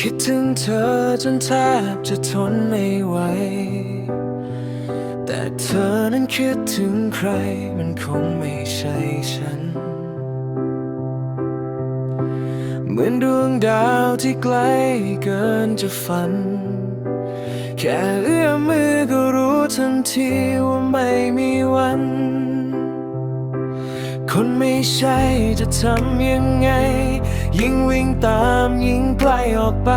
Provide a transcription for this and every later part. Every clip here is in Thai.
คิดถึงเธอจนแทบจะทนไม่ไหว แต่เธอนั้นคิดถึงใครมันคงไม่ใช่ฉัน เหมือนดวงดาวที่ไกลเกินจะฝัน แค่เอื้อมมือก็รู้ทันทีว่าไม่มีวัน คนไม่ใช่จะทำยังไง ยิ่งวิ่งตามยิ่งไกลออกไป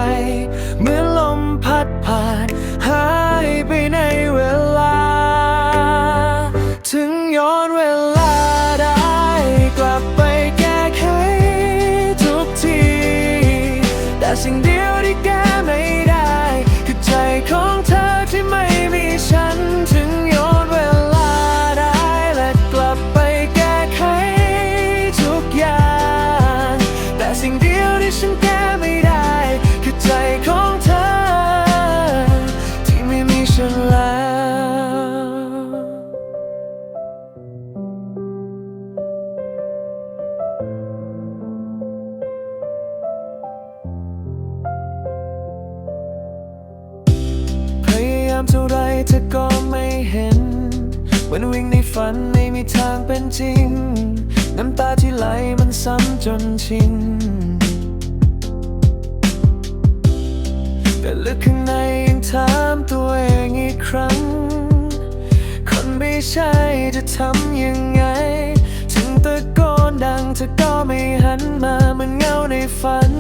เหมือนลมพัดผ่านหายไปในเวลา ถึงย้อนเวลาได้กลับไปแก้ไขทุกที แต่สิ่งที่ จริง น้ำตาที่ไหลมันซ้ำจนชินแต่ลึกข้างในยังถามตัวเองอีกครั้ง คนไม่ใช่จะทำยังไง ถึงตะโกนดังเธอก็ไม่หันมาเหมือนเงาในฝัน